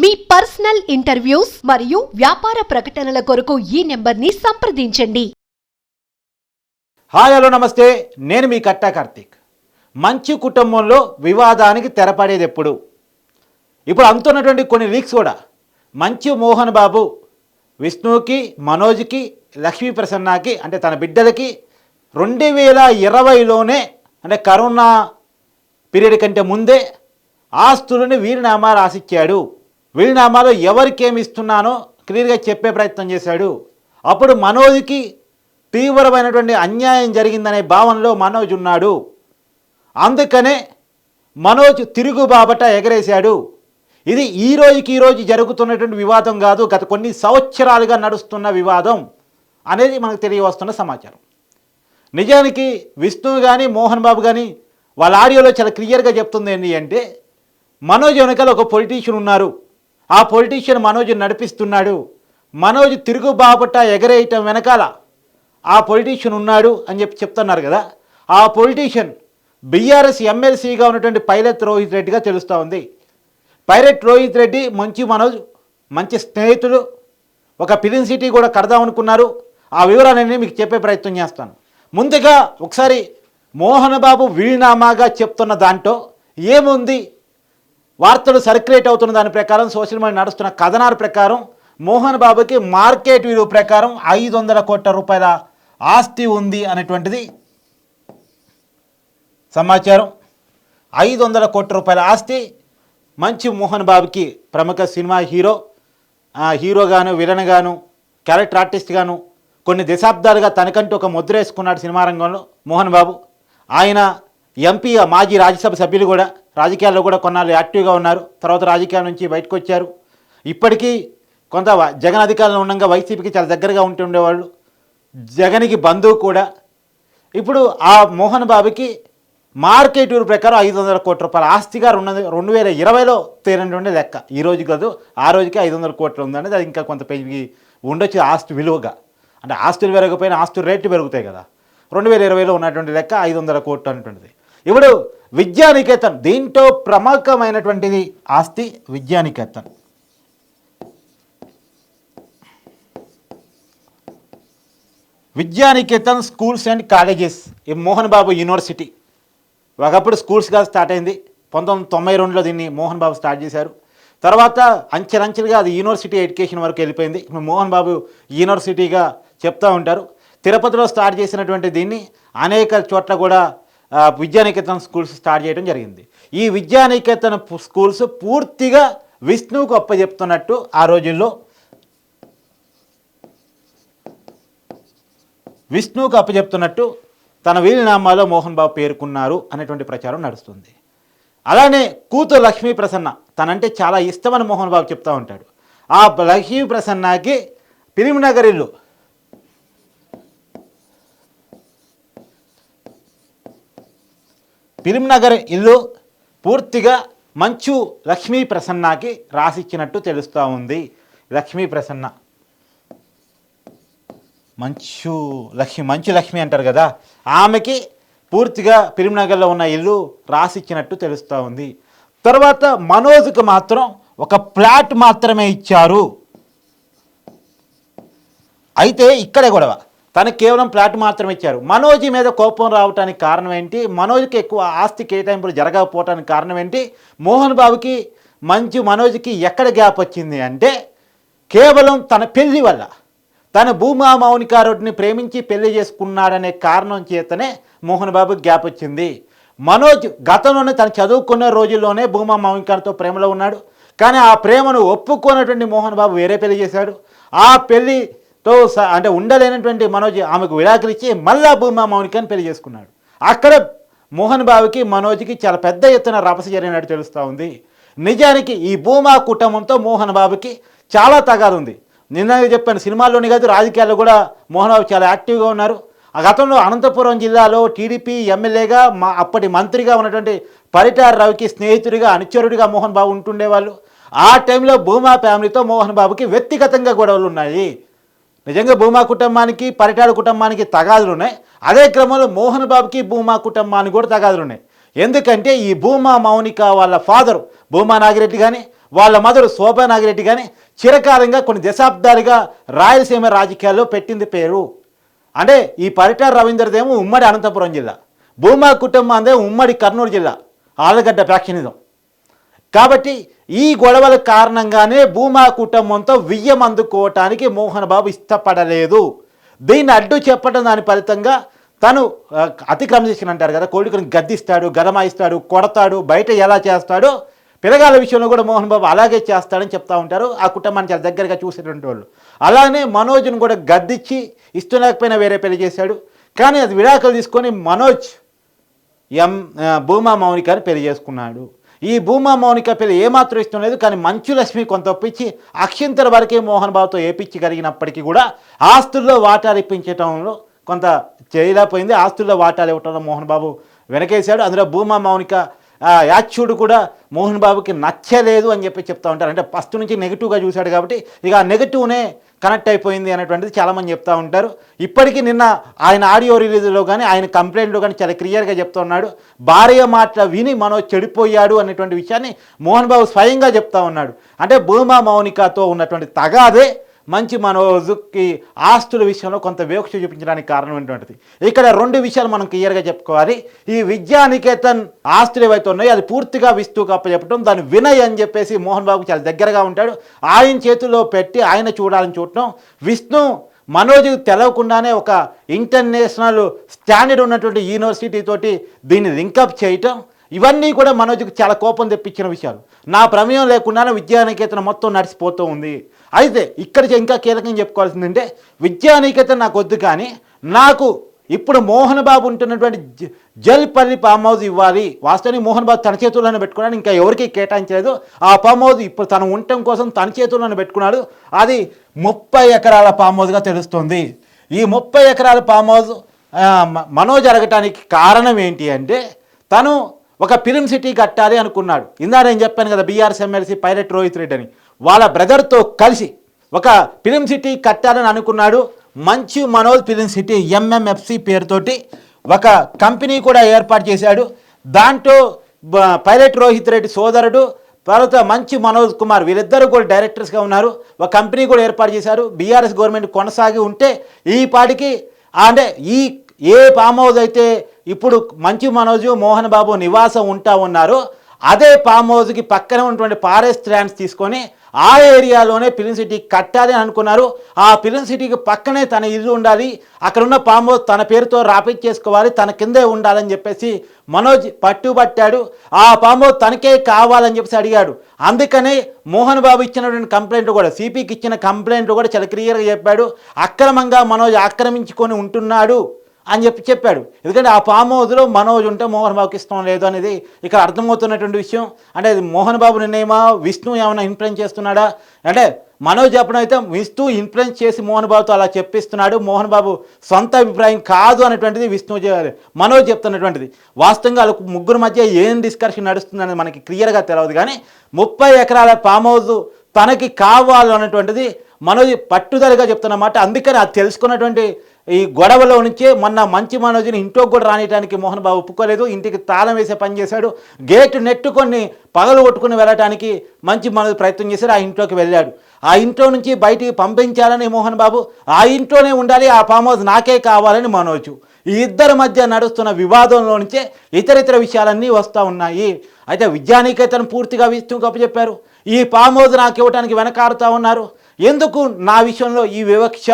మీ personal interviews మరియు వ్యాపార ప్రకటనల కొరకు ఈ నెంబర్ని సంప్రదించండి. హాయ్ హలో నమస్తే. నేను మీ కట్టా కార్తీక్. మంచి కుటుంబంలో వివాదానికి తెరపడేది ఎప్పుడు? ఇప్పుడు అందుతున్నటువంటి కొన్ని లీక్స్ కూడా. మంచు మోహన్ బాబు విష్ణుకి మనోజ్కి లక్ష్మీ ప్రసన్నకి అంటే తన బిడ్డలకి రెండు వేల ఇరవైలోనే అంటే కరోనా పీరియడ్ కంటే ముందే ఆస్తులని వీరినామా రాసిచ్చాడు. వీరినామాలో ఎవరికేమి ఇస్తున్నానో క్లియర్గా చెప్పే ప్రయత్నం చేశాడు. అప్పుడు మనోజ్కి తీవ్రమైనటువంటి అన్యాయం జరిగిందనే భావనలో మనోజ్ ఉన్నాడు. అందుకనే మనోజ్ తిరుగుబాబట ఎగరేశాడు. ఇది ఈ రోజుకి ఈ రోజు జరుగుతున్నటువంటి వివాదం కాదు గత కొన్ని సంవత్సరాలుగా నడుస్తున్న వివాదం అనేది మనకు తెలియవస్తున్న సమాచారం. నిజానికి విష్ణు కానీ మోహన్ బాబు కానీ వాళ్ళ ఆడియోలో చాలా క్లియర్గా చెప్తుంది ఏంటి అంటే మనోజ్ వెనకాల ఒక పొలిటీషియన్ ఉన్నారు. ఆ పొలిటీషియన్ మనోజ్ నడిపిస్తున్నాడు. మనోజ్ తిరుగుబాబట ఎగరేయటం వెనకాల ఆ పొలిటీషియన్ ఉన్నాడు అని చెప్పి చెప్తున్నారు కదా. ఆ పొలిటీషియన్ బీఆర్ఎస్ ఎమ్మెల్సీగా ఉన్నటువంటి పైలట్ రోహిత్ రెడ్డిగా తెలుస్తూ ఉంది. పైలట్ రోహిత్ రెడ్డి మంచి మనోజ్ మంచి స్నేహితుడు. ఒక ఫిలిం సిటీ కూడా కడదామనుకున్నారు ఆ వివరాలన్నీ మీకు చెప్పే ప్రయత్నం చేస్తాను. ముందుగా ఒకసారి మోహన్ బాబు వీణామాగా చెప్తున్న దాంట్లో ఏముంది? వార్తలు సర్క్యులేట్ అవుతున్న దాని ప్రకారం సోషల్ మీడియా నడుస్తున్న కథనాల ప్రకారం మోహన్ బాబుకి మార్కెట్ విలువ ప్రకారం ఐదు వందల కోట్ల రూపాయల ఆస్తి ఉంది అనేటువంటిది సమాచారం. ఐదు వందల కోట్ల రూపాయల ఆస్తి. మంచి మోహన్ బాబుకి ప్రముఖ సినిమా హీరో హీరోగాను విలన్గాను క్యారెక్టర్ ఆర్టిస్ట్గాను కొన్ని దశాబ్దాలుగా తనకంటూ ఒక ముద్ర వేసుకున్నాడు సినిమా రంగంలో మోహన్ బాబు. ఆయన ఎంపీ మాజీ రాజ్యసభ సభ్యులు కూడా రాజకీయాల్లో కూడా కొన్నాళ్ళు యాక్టివ్గా ఉన్నారు. తర్వాత రాజకీయాల నుంచి బయటకు వచ్చారు ఇప్పటికీ కొంత జగన్ అధికారంలో ఉండగా వైసీపీకి చాలా దగ్గరగా ఉంటుండేవాళ్ళు జగన్కి బంధువు కూడా. ఇప్పుడు ఆ మోహన్ బాబుకి మార్కెట్ ఊరు ప్రకారం ఐదు వందల కోట్ల రూపాయల. ఆస్తిగా రెండు రెండు వేల ఇరవైలో తేలినటువంటి లెక్క. ఈ రోజు కాదు ఆ రోజుకి ఐదు వందల కోట్లు ఉందనేది అది ఇంకా కొంత పెరిగి ఉండొచ్చు ఆస్తి విలువగా. అంటే ఆస్తులు పెరగకపోయినా ఆస్తుల రేట్లు పెరుగుతాయి కదా. రెండు వేల ఇరవైలో ఉన్నటువంటి లెక్క ఐదు వందల కోట్లు అనేటువంటిది. ఇప్పుడు విద్యానికేతన్ దీంట్లో ప్రముఖమైనటువంటిది ఆస్తి Vidyanikethan. Vidyanikethan schools and colleges ఈ మోహన్ బాబు యూనివర్సిటీ. ఒకప్పుడు స్కూల్స్గా స్టార్ట్ అయింది. పంతొమ్మిది తొంభై రెండులో దీన్ని మోహన్ బాబు స్టార్ట్ చేశారు. తర్వాత అంచెలంచెలుగా అది యూనివర్సిటీ ఎడ్యుకేషన్ వరకు వెళ్ళిపోయింది. ఇప్పుడు మోహన్ బాబు యూనివర్సిటీగా చెప్తూ ఉంటారు. తిరుపతిలో స్టార్ట్ చేసినటువంటి దీన్ని అనేక చోట్ల కూడా విద్యానికేతన్ స్కూల్స్ స్టార్ట్ చేయడం జరిగింది. ఈ విద్యానికేతన్ స్కూల్స్ పూర్తిగా విష్ణువుకు అప్పచెప్తున్నట్టు ఆ రోజుల్లో విష్ణువుకు అప్పచెప్తున్నట్టు తన వీలునామాలో మోహన్ బాబు పేర్కొన్నారు అనేటువంటి ప్రచారం నడుస్తుంది. అలానే కూతురు లక్ష్మీ ప్రసన్న తనంటే చాలా ఇష్టమని మోహన్ బాబు చెప్తూ ఉంటాడు. ఆ లక్ష్మీ ప్రసన్నకి పిరిమినగర్ ఇల్లు పిరిమినగర్ ఇల్లు పూర్తిగా మంచు లక్ష్మీ ప్రసన్నకి రాసిచ్చినట్టు తెలుస్తూ ఉంది. లక్ష్మీ ప్రసన్న. మంచు లక్ష్మి మంచు లక్ష్మి అంటారు కదా ఆమెకి పూర్తిగా పిరిమినగర్లో ఉన్న ఇల్లు రాసిచ్చినట్టు తెలుస్తూ ఉంది. తర్వాత మనోజ్కి మాత్రం ఒక ఫ్లాట్ మాత్రమే ఇచ్చారు. అయితే ఇక్కడే గొడవ. తనకు కేవలం ఫ్లాట్ మాత్రమే ఇచ్చారు. మనోజ్ మీద కోపం రావడానికి కారణం ఏంటి? మనోజ్కి ఎక్కువ ఆస్తి కేటాయింపులు జరగకపోవటానికి కారణం ఏంటి? మోహన్ బాబుకి మంచి మనోజ్కి ఎక్కడ గ్యాప్ వచ్చింది అంటే కేవలం తన పెళ్ళి వల్ల. తన భూమా మౌనికారుడిని ప్రేమించి పెళ్ళి చేసుకున్నాడనే కారణం చేతనే మోహన్ బాబుకి గ్యాప్ వచ్చింది. మనోజ్ గతంలోనే తను చదువుకున్న రోజుల్లోనే భూమా మౌనికాతో ప్రేమలో ఉన్నాడు. కానీ ఆ ప్రేమను ఒప్పుకోనటువంటి మోహన్ బాబు వేరే పెళ్ళి చేశాడు. ఆ పెళ్ళి స- అంటే ఉండలేనటువంటి మనోజ్ ఆమెకు విడాకులిచ్చి మళ్ళా భూమా మౌనికాని పెళ్ళి చేసుకున్నాడు. అక్కడ మోహన్ బాబుకి మనోజ్కి చాలా పెద్ద ఎత్తున రపస జరిగినట్టు తెలుస్తూ ఉంది. నిజానికి ఈ భూమా కుటుంబంతో మోహన్ బాబుకి చాలా తగాదు ఉంది. నిన్న చెప్పాను సినిమాల్లోనే కాదు రాజకీయాల్లో కూడా మోహన్ బాబు చాలా యాక్టివ్గా ఉన్నారు. ఆ గతంలో అనంతపురం జిల్లాలో టీడీపీ ఎమ్మెల్యేగా మా అప్పటి మంత్రిగా ఉన్నటువంటి పరిటార రవికి స్నేహితుడిగా అనుచరుడిగా మోహన్ బాబు ఉంటుండేవాళ్ళు. ఆ టైంలో భూమా ఫ్యామిలీతో మోహన్ బాబుకి వ్యక్తిగతంగా గొడవలు ఉన్నాయి. నిజంగా భూమా కుటుంబానికి పరిటాల కుటుంబానికి తగాదులు ఉన్నాయి. అదే క్రమంలో మోహన్ బాబుకి భూమా కుటుంబానికి కూడా తగాదులు ఉన్నాయి. ఎందుకంటే ఈ భూమా మౌనిక వాళ్ళ ఫాదరు భూమా నాగిరెడ్డి కానీ వాళ్ళ మదరు శోభా నాగిరెడ్డి కానీ చిరకాలంగా కొన్ని దశాబ్దాలుగా రాయలసీమ రాజకీయాల్లో పెట్టింది పేరు. అంటే ఈ పరిటార రవీంద్రదేమో ఉమ్మడి అనంతపురం జిల్లా. భూమా కుటుంబం అందే ఉమ్మడి కర్నూలు జిల్లా. ఆలగడ్డ ఫ్యాక్షనిజం కాబట్టి ఈ గొడవల కారణంగానే భూమా కుటుంబంతో వియ్యం అందుకోవటానికి మోహన్ బాబు ఇష్టపడలేదు. దీన్ని అడ్డు చెప్పడం దాని ఫలితంగా తను అతిక్రమించిన అంటారు కదా కోడికను గద్దిస్తాడు గదమాయిస్తాడు కొడతాడు బయట ఎలా చేస్తాడో పిల్లగాల విషయంలో కూడా మోహన్ బాబు అలాగే చేస్తాడని చెప్తా ఉంటారు. ఆ కుటుంబాన్ని చాలా దగ్గరగా చూసేటువంటి వాళ్ళు. అలానే మనోజ్ను కూడా గద్దిచ్చి ఇష్టం లేకపోయినా వేరే పెళ్ళి చేశాడు. కానీ అది విడాకులు తీసుకొని మనోజ్ ఎం భూమా భూమా మౌనికని పెళ్ళి చేసుకున్నాడు. ఈ భూమా మౌనిక పిల్ల ఏమాత్రం ఇష్టం లేదు కానీ మంచు లక్ష్మి కొంత ఒప్పించి అక్షింతర వరకే మోహన్ బాబుతో ఏపించి కలిగినప్పటికీ కూడా ఆస్తుల్లో వాటాలు ఇప్పించటంలో కొంత చేయలేకపోయింది ఆస్తుల్లో వాటాలు ఇవ్వటంలో మోహన్ బాబు వెనకేశాడు. అందులో భూమా మౌనిక యాచ్యుడు కూడా మోహన్ బాబుకి నచ్చలేదు అని చెప్పి చెప్తా ఉంటారు. అంటే ఫస్ట్ నుంచి నెగిటివ్గా చూశాడు కాబట్టి ఇక ఆ నెగిటివ్నే కనెక్ట్ అయిపోయింది అనేటువంటిది చాలామంది చెప్తూ ఉంటారు. ఇప్పటికీ నిన్న ఆయన ఆడియో రిలీజ్లో కానీ ఆయన కంప్లైంట్లో కానీ చాలా క్లియర్గా చెప్తున్నాడు భార్య మాట విని మనోజ్ చెడిపోయాడు అనేటువంటి విషయాన్ని మోహన్ బాబు స్వయంగా చెప్తా ఉన్నాడు. అంటే భూమా మౌనికతో ఉన్నటువంటి తగాదే మంచి మనోజుకి ఆస్తుల విషయంలో కొంత వివక్ష చూపించడానికి కారణం ఏంటంటే ఇక్కడ రెండు విషయాలు మనం క్లియర్గా చెప్పుకోవాలి. ఈ విద్యానికేతన్ ఆస్తులు ఏవైతే ఉన్నాయో అది పూర్తిగా విస్తూకి అప్పచెప్పడం దాని వినయ్ అని చెప్పేసి మోహన్ బాబు చాలా దగ్గరగా ఉంటాడు. ఆయన చేతిలో పెట్టి ఆయన చూడాలని చూడటం. విష్ణు మనోజ్ తెలవకుండానే ఒక ఇంటర్నేషనల్ స్టాండర్డ్ ఉన్నటువంటి యూనివర్సిటీ తోటి దీన్ని లింకప్ చేయటం. ఇవన్నీ కూడా మనోజ్కి చాలా కోపం తెప్పించిన విషయాలు. నా ప్రమేయం లేకుండానే విద్యానికేతన మొత్తం నడిచిపోతూ ఉంది. అయితే ఇక్కడ ఇంకా కీలకంగా చెప్పుకోవాల్సిందంటే విద్యానికేతన నాకు వద్దు కానీ నాకు ఇప్పుడు మోహన్ బాబు ఉంటున్నటువంటి జ- జల్పల్లి ఫామ్ హౌస్ ఇవ్వాలి. వాస్తవానికి మోహన్ బాబు తన చేతుల్లోనే పెట్టుకున్నాడు ఇంకా ఎవరికి కేటాయించలేదు. ఆ ఫామ్ హౌస్ ఇప్పుడు తను ఉండటం కోసం తన చేతుల్లోనే పెట్టుకున్నాడు. అది ముప్పై ఎకరాల ఫామ్ హౌస్గా తెలుస్తుంది. ఈ ముప్పై ఎకరాల ఫామ్ హౌస్ మనో జరగటానికి మనోజ్ కారణం ఏంటి అంటే తను ఒక ఫిలిం సిటీ కట్టాలి అనుకున్నాడు. ఇందా నేను చెప్పాను కదా BRS MLC pilot Rohith Reddy అని వాళ్ళ బ్రదర్తో కలిసి ఒక ఫిలిం సిటీ కట్టాలని అనుకున్నాడు. మంచి మనోజ్ ఫిలిం సిటీ ఎంఎంఎఫ్సి పేరుతోటి ఒక కంపెనీ కూడా ఏర్పాటు చేశాడు. దాంట్లో పైలట్ రోహిత్ రెడ్డి సోదరుడు తర్వాత మంచి మనోజ్ కుమార్ వీరిద్దరు కూడా డైరెక్టర్స్గా ఉన్నారు. ఒక కంపెనీ కూడా ఏర్పాటు చేశారు. బీఆర్ఎస్ గవర్నమెంట్ కొనసాగి ఉంటే ఈ పాటికి అంటే ఈ ఏ ఫామ్ హౌస్ అయితే ఇప్పుడు మంచు మనోజు మోహన్ బాబు నివాసం ఉంటా ఉన్నారు. అదే ఫామ్ హౌస్కి పక్కన ఉన్నటువంటి ఫారెస్ట్ ల్యాండ్స్ తీసుకొని ఆ ఏరియాలోనే ఫిలిం సిటీ కట్టాలి అని అనుకున్నారు. ఆ ఫిలిం సిటీకి పక్కనే తన ఇల్లు ఉండాలి. అక్కడున్న ఫామ్ హౌస్ తన పేరుతో రాపించేసుకోవాలి తన కిందే ఉండాలని చెప్పేసి మనోజ్ పట్టుబట్టాడు. ఆ ఫామ్ హౌస్ తనకే కావాలని చెప్పేసి అడిగాడు. అందుకనే మోహన్ బాబు ఇచ్చినటువంటి కంప్లైంట్ కూడా సిపికి ఇచ్చిన కంప్లైంట్ కూడా చాలా క్లియర్గా చెప్పాడు. అక్రమంగా మనోజ్ ఆక్రమించుకొని ఉంటున్నాడు. అని చెప్పి చెప్పాడు. ఎందుకంటే ఆ ఫామ్ హౌస్లో మనోజ్ ఉంటే మోహన్ బాబుకి ఇష్టం లేదు అనేది ఇక్కడ అర్థమవుతున్నటువంటి విషయం. అంటే అది మోహన్ బాబు నిర్ణయమా? విష్ణు ఏమైనా ఇన్ఫ్లుయెన్స్ చేస్తున్నాడా? అంటే మనోజ్ చెప్పడం అయితే విష్ణు ఇన్ఫ్లుయెన్స్ చేసి మోహన్ బాబుతో అలా చెప్పిస్తున్నాడు. మోహన్ బాబు సొంత అభిప్రాయం కాదు అనేటువంటిది విష్ణు మనోజ్ చెప్తున్నటువంటిది. వాస్తవంగా వాళ్ళకు ముగ్గురు మధ్య ఏం డిస్కషన్ నడుస్తుందనేది మనకి క్లియర్గా తెలియదు కానీ ముప్పై ఎకరాల ఫామ్ హౌస్ తనకి కావాలి అన్నటువంటిది మనోజ్ పట్టుదలగా చెప్తున్నమాట అందుకని అది తెలుసుకున్నటువంటి ఈ గొడవలో నుంచే మొన్న మంచి మనోజ్ని ఇంట్లోకి కూడా రానియడానికి మోహన్ బాబు ఒప్పుకోలేదు. ఇంటికి తాళం వేసే పని చేశాడు. గేటు నెట్టుకొని పగలు కొట్టుకుని వెళ్ళడానికి మంచి మనోజ్ ప్రయత్నం చేశాడు. ఆ ఇంట్లోకి వెళ్ళాడు. ఆ ఇంట్లో నుంచి బయటికి పంపించాలని మోహన్ బాబు. ఆ ఇంట్లోనే ఉండాలి. ఆ ఫామ్ హౌస్ నాకే కావాలని మనోజు. ఈ ఇద్దరి మధ్య నడుస్తున్న వివాదంలో నుంచే ఇతర ఇతర విషయాలన్నీ వస్తూ ఉన్నాయి. అయితే విద్యానికేతను పూర్తిగా విస్తూ అప్పచెప్పారు ఈ ఫామ్ హౌస్ నాకు ఇవ్వడానికి వెనకాడుతూ ఉన్నారు. ఎందుకు నా విషయంలో ఈ వివక్ష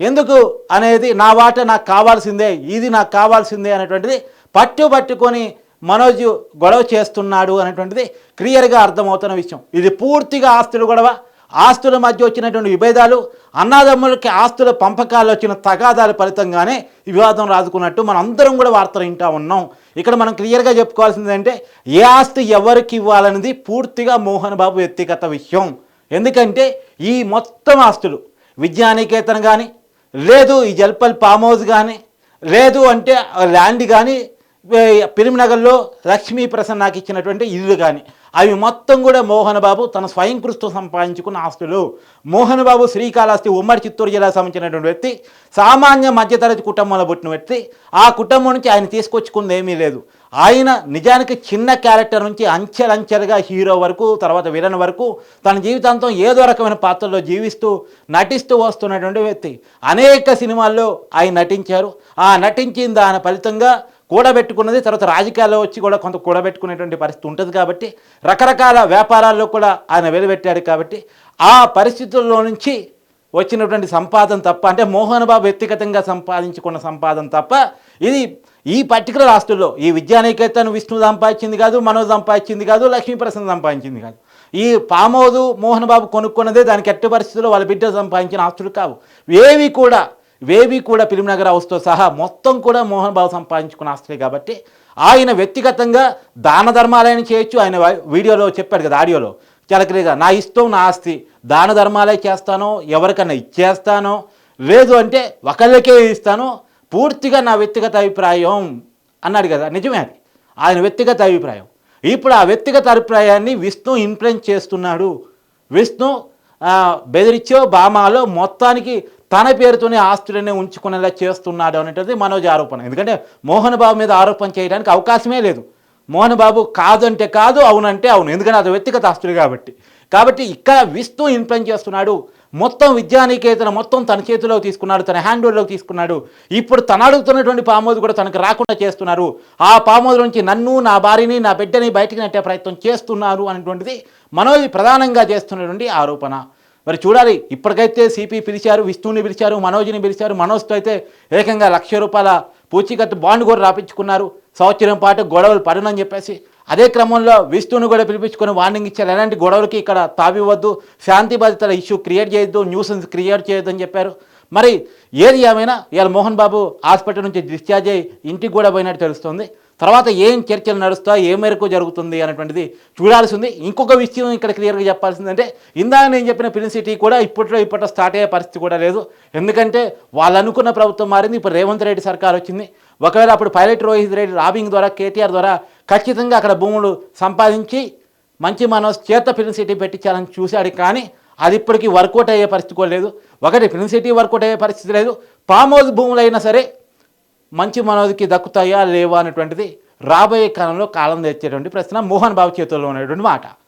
ఎందుకు అనేది నా వాట నాకు కావాల్సిందే ఇది నాకు కావాల్సిందే అనేటువంటిది పట్టు పట్టుకొని మనోజ్ గొడవ చేస్తున్నాడు అనేటువంటిది క్లియర్గా అర్థమవుతున్న విషయం. ఇది పూర్తిగా ఆస్తుల గొడవ ఆస్తుల మధ్య వచ్చినటువంటి విభేదాలు అన్నాదమ్ములకి ఆస్తుల పంపకాలు వచ్చిన తగాదాల ఫలితంగానే వివాదం రాదుకున్నట్టు మనం అందరం కూడా వార్తలు వింటా ఉన్నాం. ఇక్కడ మనం క్లియర్గా చెప్పుకోవాల్సింది అంటే ఏ ఆస్తి ఎవరికి ఇవ్వాలనేది పూర్తిగా మోహన్ బాబు వ్యక్తిగత విషయం. ఎందుకంటే ఈ మొత్తం ఆస్తులు విద్యానికేతన్ కానీ లేదు ఈ జల్పల్ ఫామ్ హౌస్ కానీ లేదు అంటే ల్యాండ్ కానీ పిరిమినగర్లో లక్ష్మీ ప్రసన్నకి ఇచ్చినటువంటి ఇల్లు కానీ అవి మొత్తం కూడా మోహన్ బాబు తన స్వయం కృషితో సంపాదించుకున్న ఆస్తులు. మోహన్ బాబు శ్రీకాళహస్తి ఉమ్మడి చిత్తూరు జిల్లా సంబంధించినటువంటి వ్యక్తి సామాన్య మధ్యతరగతి కుటుంబంలో పుట్టిన వ్యక్తి. ఆ కుటుంబం నుంచి ఆయన తీసుకొచ్చుకుంది ఏమీ లేదు. ఆయన నిజానికి చిన్న క్యారెక్టర్ నుంచి అంచెలంచెలుగా హీరో వరకు తర్వాత విలన్ వరకు తన జీవితాంతం ఏదో రకమైన పాత్రలో జీవిస్తూ నటిస్తూ వస్తున్నటువంటి వ్యక్తి. అనేక సినిమాల్లో ఆయన నటించారు. ఆ నటించిన దాని ఫలితంగా కూడబెట్టుకున్నది తర్వాత రాజకీయాల్లో వచ్చి కూడా కొంత కూడబెట్టుకునేటువంటి పరిస్థితి ఉంటుంది కాబట్టి రకరకాల వ్యాపారాల్లో కూడా ఆయన వెలువెట్టాడు కాబట్టి ఆ పరిస్థితుల్లో నుంచి వచ్చినటువంటి సంపాదన తప్ప అంటే మోహన్ బాబు వ్యక్తిగతంగా సంపాదించుకున్న సంపాదన తప్ప ఇది ఈ పర్టికులర్ ఆస్తుల్లో ఈ విద్యానికేతను విష్ణు సంపాదించింది కాదు మనోజ్ సంపాదించింది కాదు లక్ష్మీప్రసన్న సంపాదించింది కాదు. ఈ పామోదు మోహన్ బాబు కొనుక్కున్నదే దానికి ఎట్టి పరిస్థితుల్లో వాళ్ళ బిడ్డ సంపాదించిన ఆస్తులు కావు. ఏవి కూడా వేవి కూడా ఫిలింనగర్ హౌస్తో సహా మొత్తం కూడా మోహన్ బాబు సంపాదించుకున్న ఆస్తులే కాబట్టి ఆయన వ్యక్తిగతంగా దాన ధర్మాలైన చేయొచ్చు. ఆయన వీడియోలో చెప్పాడు కదా ఆడియోలో. చాలా నా ఇష్టం నా ఆస్తి దాన ధర్మాలే చేస్తానో ఎవరికన్నా ఇచ్చేస్తానో లేదు అంటే ఒకళ్ళకే ఇస్తాను పూర్తిగా నా వ్యక్తిగత అభిప్రాయం అన్నాడు కదా నిజమే అది. ఆయన వ్యక్తిగత అభిప్రాయం. ఇప్పుడు ఆ వ్యక్తిగత అభిప్రాయాన్ని విష్ణు ఇన్ఫ్లుయెన్స్ చేస్తున్నాడు. విష్ణు ఆ, బెదిరించో బామాలో మొత్తానికి తన పేరుతోనే ఆస్తులనే ఉంచుకునేలా చేస్తున్నాడు అనేటది మనోజ్ ఆరోపణ. ఎందుకంటే మోహన్ బాబు మీద ఆరోపణ చేయడానికి అవకాశమే లేదు. మోహన్ బాబు కాదు అంటే కాదు అవునంటే అవును. ఎందుకంటే అది వ్యక్తిగత ఆస్తులు కాబట్టి. కాబట్టి ఇక్కడ విష్ణు ఇన్ఫ్లుయెన్స్ చేస్తున్నాడు. మొత్తం విద్యానికేతన మొత్తం తన చేతిలో తీసుకున్నాడు తన హ్యాండ్ తీసుకున్నాడు. ఇప్పుడు తన అడుగుతున్నటువంటి పామోదు కూడా తనకు రాకుండా చేస్తున్నారు. ఆ పామోదు నుంచి నన్ను నా భార్యని నా బిడ్డని బయటికి నెట్టే ప్రయత్నం చేస్తున్నారు అనేటువంటిది మనోజ్ ప్రధానంగా చేస్తున్నటువంటి ఆరోపణ. మరి చూడాలి ఇప్పటికైతే సిపి పిలిచారు విష్ణుని పిలిచారు మనోజ్ని పిలిచారు మనోజ్తో అయితే ఏకంగా లక్ష రూపాయల పూచీకత్తు బాండ్ కూడా రాపించుకున్నారు. సంవత్సరం పాటు గొడవలు పడనని చెప్పేసి అదే క్రమంలో విష్ణువుని కూడా పిలిపించుకొని వార్నింగ్ ఇచ్చారు. ఎలాంటి గొడవలకి ఇక్కడ తావివ్వద్దు శాంతి బాధితుల ఇష్యూ క్రియేట్ చేయొద్దు న్యూసెన్స్ క్రియేట్ చేయొద్దు అని చెప్పారు. మరి ఏది ఏమైనా ఇవాళ మోహన్ బాబు హాస్పిటల్ నుంచి డిశ్చార్జ్ అయ్యి ఇంటికి కూడా పోయినట్టు తెలుస్తుంది. తర్వాత ఏం చర్చలు నడుస్తాయి ఏ మేరకు జరుగుతుంది అనేటువంటిది చూడాల్సి ఉంది ఇంకొక విషయం ఇక్కడ క్లియర్గా చెప్పాల్సిందంటే ఇందాక నేను చెప్పిన ఫిలిం సిటీ కూడా ఇప్పట్లో ఇప్పట్లో స్టార్ట్ అయ్యే పరిస్థితి కూడా లేదు. ఎందుకంటే వాళ్ళు అనుకున్న ప్రభుత్వం మారింది ఇప్పుడు రేవంత్ రెడ్డి సర్కార్ వచ్చింది. ఒకవేళ అప్పుడు పైలట్ రోహిత్ రెడ్డి రాబింగ్ ద్వారా కేటీఆర్ ద్వారా ఖచ్చితంగా అక్కడ భూములు సంపాదించి మంచి మనోజ్ చేత ఫిలిం సిటీ పెట్టించాలని చూశాడు. కానీ అది ఇప్పటికీ వర్కౌట్ అయ్యే పరిస్థితి కూడా లేదు. ఒకటి ఫిలిం సిటీ వర్కౌట్ అయ్యే పరిస్థితి లేదు. పామోజ్ హౌస్ భూములైనా సరే మంచి మనోజ్కి దక్కుతాయా లేవా అనేటువంటిది రాబోయే కాలంలో కాలం తెచ్చేటువంటి ప్రశ్న మోహన్ బాబు చేతుల్లో ఉన్నటువంటి మాట.